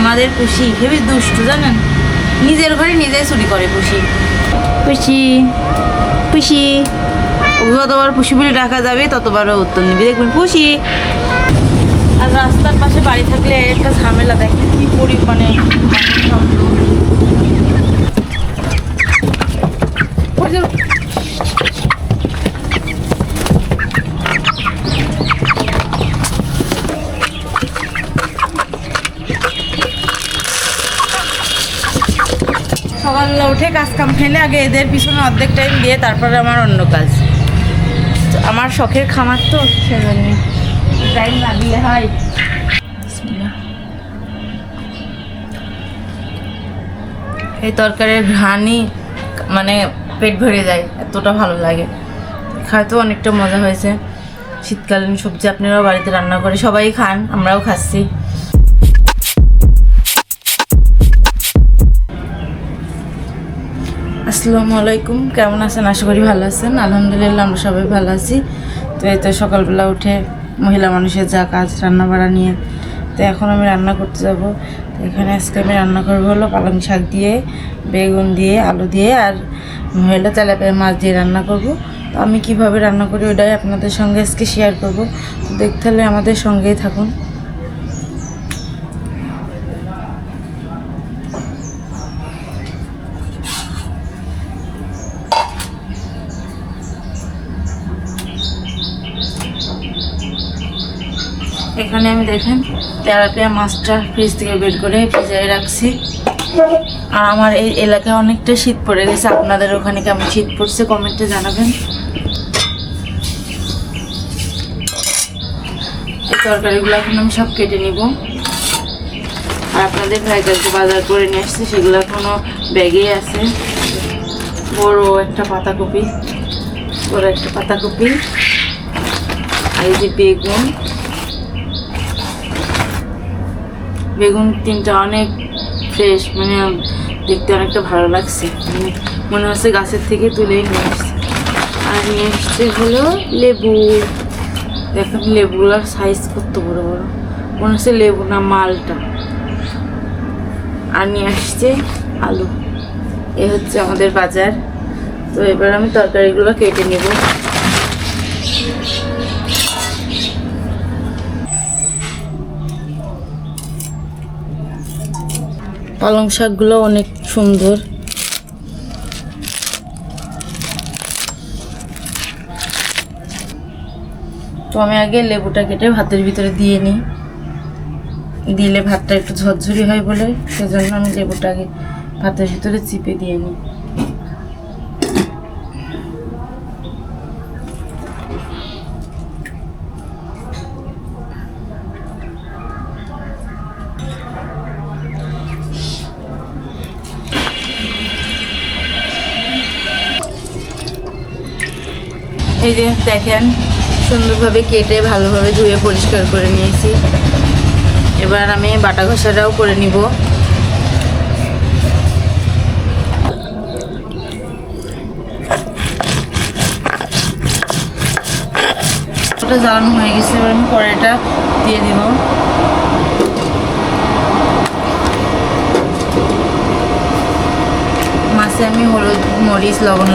আমাদের পুষি হেবি দুষ্টু, জানেন? নিজের ঘরে নিজেই চুরি করে পুষি পুষি পুষি যতবার পুষি বলে ডাকা যাবে, ততবারও উত্তর নিবি। দেখবেন পুষি আর রাস্তার পাশে বাড়ি থাকলে একটা ঝামেলা, দেখেন কি পরিমাণে ওই সকালবেলা উঠে কাজ কাম ফেলে আগে এদের পিছনে অর্ধেক টাইম দিয়ে তারপরে আমার অন্য কাজ। তো আমার শখের খামার তো সেজন্য। টাইম লাগলে হয়। এই তরকারির ঘ্রাণই মানে পেট ভরে যায় এতটা ভালো লাগে। খাইতেও অনেকটা মজা হয়েছে। শীতকালীন সবজি আপনারাও বাড়িতে রান্না করে সবাই খান আমরাও খাচ্ছি। আসসালামু আলাইকুম। কেমন আছেন? আশা করি ভালো আছেন। আলহামদুলিল্লাহ, আমরা সবাই ভালো আছি। তো এই তো সকালবেলা উঠে মহিলা মানুষের যা কাজ রান্না বাড়া নিয়ে, তো এখন আমি রান্না করতে যাব। তো এখানে আজকে আমি রান্না করব হলো পালং শাক দিয়ে, বেগুন দিয়ে, আলু দিয়ে, আর মহিলা তেলাপিয়া মাছ দিয়ে রান্না করব। তো আমি কীভাবে রান্না করি ওটাই আপনাদের সঙ্গে আজকে শেয়ার করব। তো দেখতে হলে আমাদের সঙ্গেই থাকুন। এখানে আমি দেখেন, তেলাপিয়া মাছটা ফ্রিজ থেকে বের করে ভিজায় রাখছি। আর আমার এই এলাকায় অনেকটা শীত পড়ে গেছে। আপনাদের ওখানে কেমন শীত পড়ছে কমেন্টে জানাবেন। এই তরকারিগুলো এখন আমি সব কেটে নিব। আর আপনাদের ভাই কালকে বাজার করে নিয়ে আসছে, সেগুলো এখনও ব্যাগেই আছে। বড় একটা পাতাকপি, বড় একটা পাতাকপি। আর এই যে বেগুন। বেগুন তিনটা অনেক ফ্রেশ মানে দেখতে অনেকটা ভালো লাগছে। মানে মনে হচ্ছে গাছের থেকে তুলেই নিয়ে আসছে। আর নিয়ে আসছে হলো লেবু। দেখেন লেবুগুলোর সাইজ কত বড় বড়? মনে হচ্ছে লেবু না মালটা। আর নিয়ে আসছে আলু। এ হচ্ছে আমাদের বাজার। তো এবার আমি তরকারিগুলো কেটে নেব। পালং শাকগুলো অনেক সুন্দর। তো আমি আগে লেবুটা কেটে ভাতের ভিতরে দিয়ে নিই। দিলে ভাতটা একটু ঝরঝরি হয় বলে, সেজন্য আমি লেবুটাকে ভাতের ভিতরে চিপে দিয়ে নিই। এই যে দেখেন, সুন্দরভাবে কেটে ভালোভাবে ধুয়ে পরিষ্কার করে নিয়েছি। এবার আমি বাটা ঘষাটাও করে নিব। জ্বালানো হয়ে গেছে, এবার আমি কড়াইটা দিয়ে দিব। মাছে আমি হলুদ, মরিচ, লবণ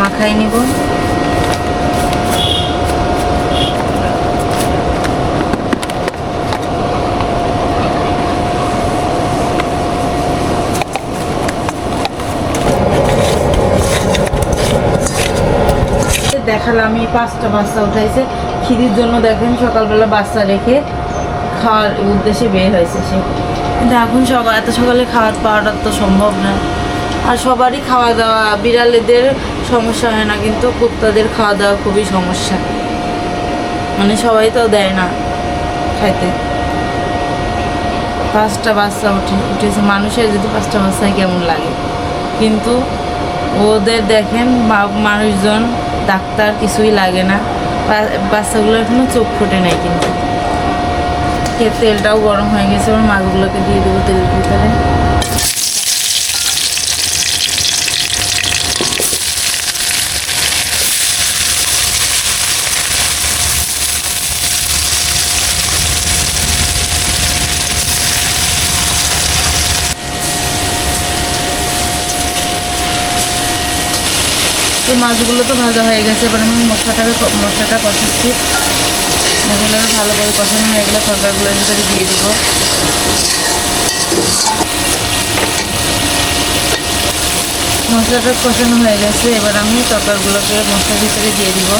মাখাই নিব। আমি পাঁচটা বাচ্চা উঠাইছে। খিদির জন্য দেখেন সকালবেলা বাচ্চা রেখে খাওয়ার উদ্দেশ্যে বের হয়েছে সে। কিন্তু এখন সকাল এত সকালে খাওয়ার পাওয়াটা তো সম্ভব না। আর সবারই খাওয়া দাওয়া বিড়ালেদের সমস্যা হয় না, কিন্তু কুত্তাদের খাওয়া দাওয়া খুবই সমস্যা। মানে সবাই তো দেয় না খাইতে। পাঁচটা বাচ্চা উঠে উঠেছে। মানুষের যদি পাঁচটা বাচ্চায় কেমন লাগে? কিন্তু ওদের দেখেন মানুষজন ডাক্তার কিছুই লাগে না। বাচ্চাগুলো এখনও চোখ ফুটে নাই কিন্তু। তেলটাও গরম হয়ে গেছে আমার মাগুলোকে দিয়ে দেবো তেলের ভিতরে। তো মাছগুলো তো ভাজা হয়ে গেছে, এবার আমি মশলাটাকে মশলাটা কষাচ্ছি। এগুলো ভালো করে কষানো হয়ে গেলে তরকারিগুলোর ভিতরে দিয়ে দিব। মশলাটা কষানো হয়ে গেছে, এবার আমি তরকারিগুলোকে মশলার ভিতরে দিয়ে দিব।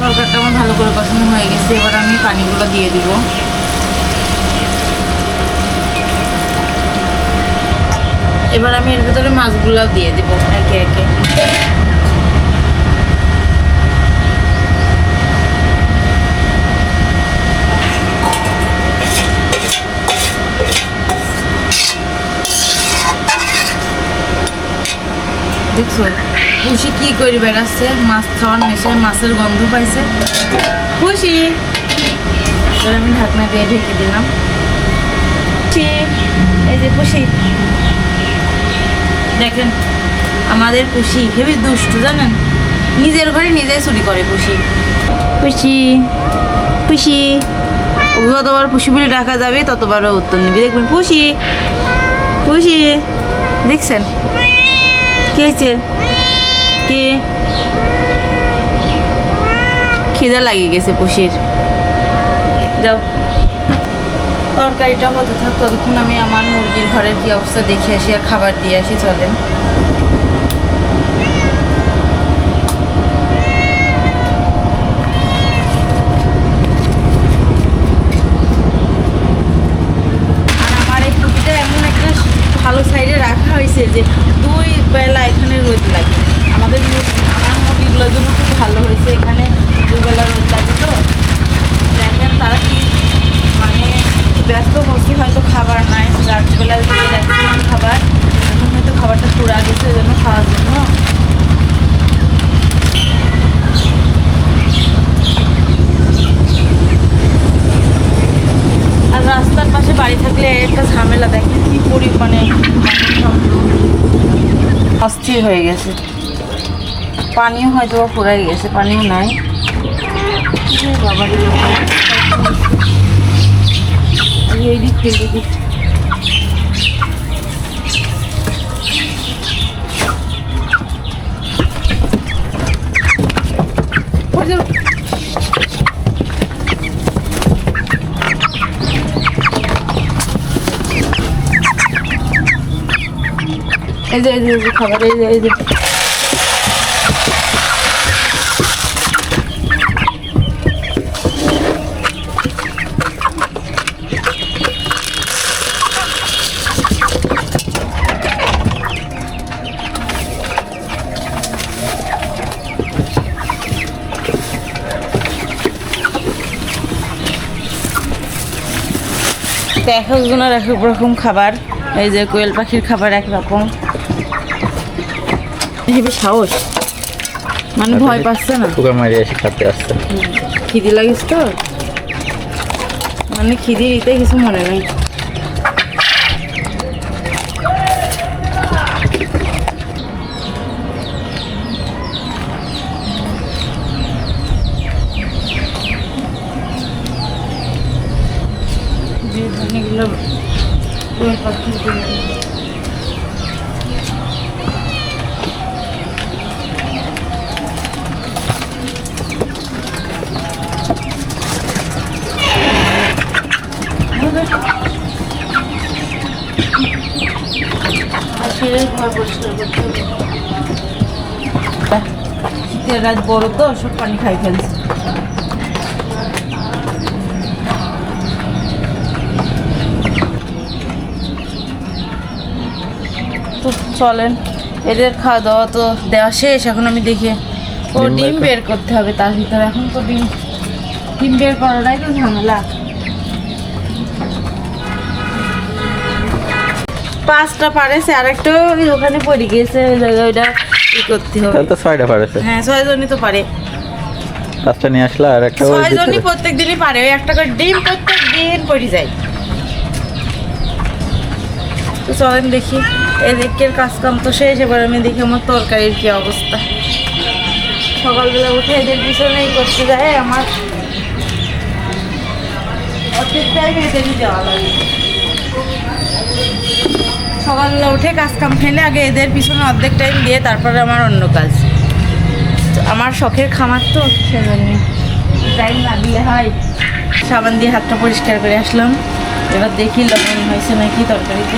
তরকারিটা আমার ভালো করে কষানো হয়ে গেছে, এবার আমি পানিগুলো দিয়ে দিব। এবার আমি এর ভিতরে মাছগুলো দিয়ে দিব, একে একে। দেখছ, খুশি কি করি বেড়াচ্ছে? মাছ খাওয়ার নেশায় মাছের গন্ধ পাইছে। খুশি। আমি ঢাকনা দিয়ে ঢেকে দিলাম। এই যে খুশি। দেখেন, আমাদের খুশি। হেবি দুষ্টু, জানেন? নিজের ঘরে নিজেই চুরি করে খুশি। খুশি খুশি। যতবার পুষি বলে ডাকা যাবে, ততবারও উত্তর নিবি। দেখবেন, খুশি খুশি। দেখছেন? কি হয়েছে? কি? খিদে লাগিয়ে গেছে পুষির যাও। তরকারিটা হতে থাক ততক্ষণ আমি আমার মুরগির ঘরের কী অবস্থা দেখে আসি আর খাবার দিয়ে আসি, চলেন আর আমার এই টুপিটা এমন একটা ভালো সাইডে রাখা হয়েছে যে দুই বেলা এখানে রোদ লাগে আমাদের মুরগি- আমার মুরগিগুলোর জন্য খুব ভালো হয়েছে এখানে দুই বেলা রোদ লাগে তো দেখেন তারা কি মানে ব্যস্ত বসে হয়তো খাবার নাই রাত্রিবেলা দিকে দেখছিলাম খাবার এখন হয়তো খাবারটা পুরা গেছে ওই জন্য খাওয়ার জন্য আর রাস্তার পাশে বাড়ি থাকলে একটা ঝামেলা দেখেন কি পরিমাণে অস্থির হয়ে গেছে। পানিও হয়তো বা ফুরাই গেছে পানিও নাই। বাবা এই দিক থেকে এই যে যে খাবার এই যে এই এক রকম খাবার। এই যে কোয়েল পাখির খাবার এক রকম হেবি সাহস। মানে ভয় পাচ্ছে না? পোকা মারি এসে খাতে আসছে। খিদি লাগিস তো? মানে খিদি দিতে কিছু মনে নেই। যে রাত বড় তো সব পানি খাই ফেলছে তো চলেন এদের খাওয়া দাওয়া তো দেওয়া শেষ এখন আমি দেখি। ও ডিম বের করতে হবে তার ভিতরে এখন তো ডিম ডিম বের করাটাই তো ঝামেলা। পাঁচটা পারেছে আর একটা ওই ওখানে পড়ে গিয়েছে ওই জায়গায় ওইটা ই করতে হবে। তাহলে তো ছয়টা পারেছে। হ্যাঁ ছয়জনই তো পারে। পাঁচটা নিয়ে আসলে আর একটা ছয়জনই প্রত্যেক দিনই পারে ওই একটা করে ডিম প্রত্যেক দিন পড়ে যায়। তো চলেন দেখি। এদিকের কাজকাম তো শেষ, এবার আমি দেখি আমার তরকারির কি অবস্থা। সকালবেলা উঠে এদের পিছনেই করতে যায়, আমার যাওয়া লাগে। সকালবেলা উঠে কাজ কাম ফেলে আগে এদের পিছনে অর্ধেক টাইম দিয়ে তারপরে আমার অন্য কাজ। আমার শখের খামার তো, সেজন্য টাইম না দিলে হয়। সাবান দিয়ে হাতটা পরিষ্কার করে আসলাম। এবার দেখি লবণ হয়েছে নাকি তরকারিতে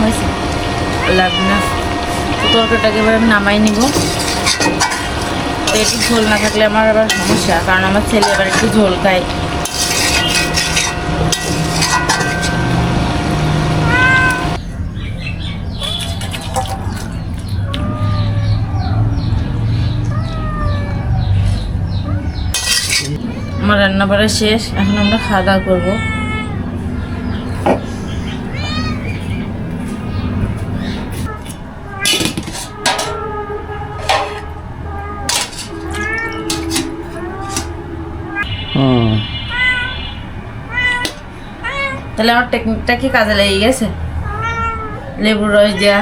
হয়েছে লাগবে। না তরকারিটাকে এবার আমি নামাই নিব। একটু ঝোল না থাকলে আমার আবার সমস্যা, কারণ আমার ছেলে আবার একটু ঝোল খায়। আমার রান্না শেষ, এখন আমরা খাওয়া দাওয়া করব। তাহলে আমার টেকনিকটা কি কাজে লেগে গেছে? লেবুর রস দেওয়া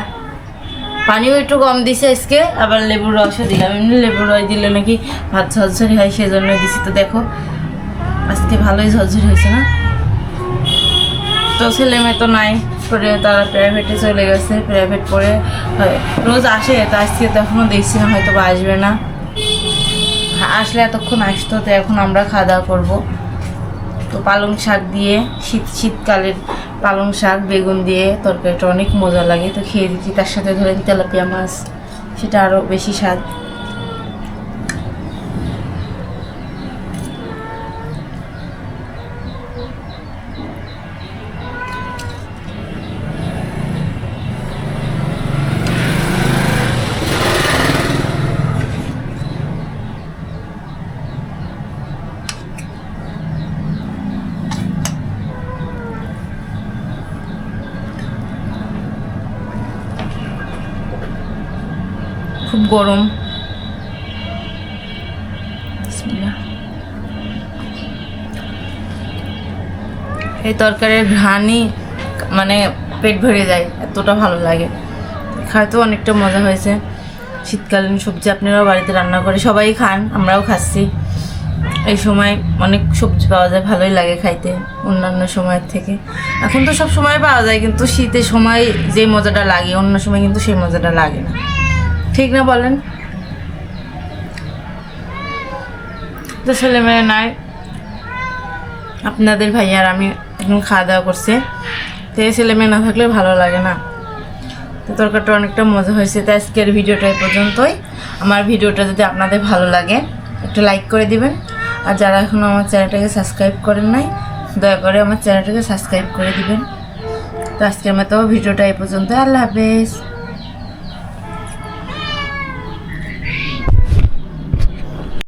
পানিও একটু কম দিছে আজকে আবার লেবুর রসও দিলাম। এমনি লেবুর রস দিলে নাকি ভাত ঝরঝরি হয় সেজন্য দিছি তো দেখো। আজকে ভালোই ঝরঝরি হয়েছে না? তো ছেলে মেয়ে তো নাই পরে তারা প্রাইভেটে চলে গেছে প্রাইভেট হয়, রোজ আসে তো আজকে তো এখনও দেখছি না হয়তো বা আসবে না। আসলে এতক্ষণ আসতো তো এখন আমরা খাওয়া দাওয়া করব। তো পালং শাক দিয়ে, শীত, শীতকালের পালং শাক, বেগুন দিয়ে তরকারিটা অনেক মজা লাগে। তো খেয়ে দিচ্ছি তার সাথে ধরেন তেলাপিয়া মাছ, সেটা আরও বেশি স্বাদ। গরম। এই তরকারির ঘ্রাণই মানে পেট ভরে যায়, এতটা ভালো লাগে। খাইতেও অনেকটা মজা হয়েছে। শীতকালীন সবজি আপনারাও বাড়িতে রান্না করে সবাই খান, আমরাও খাচ্ছি। এই সময় অনেক সবজি পাওয়া যায়, ভালোই লাগে খাইতে অন্যান্য সময়ের থেকে। এখন তো সব সময় পাওয়া যায়, কিন্তু শীতের সময় যে মজাটা লাগে, অন্য সময় কিন্তু সেই মজাটা লাগে না। ঠিক না বলেন? তো ছেলে মেয়ে নাই। আপনাদের ভাইয়ার আমি এখন খাওয়া দাওয়া করছে। তো এই ছেলে মেয়ে না থাকলে ভালো লাগে না। তো তরকারিটা অনেকটা মজা হয়েছে। তো আজকের ভিডিওটা এই পর্যন্তই। আমার ভিডিওটা যদি আপনাদের ভালো লাগে, একটু লাইক করে দিবেন। আর যারা এখনও আমার চ্যানেলটাকে সাবস্ক্রাইব করেন নাই, দয়া করে আমার চ্যানেলটাকে সাবস্ক্রাইব করে দিবেন। তো আজকের মতো ভিডিওটা এই পর্যন্ত আল্লাহ হাফেজ।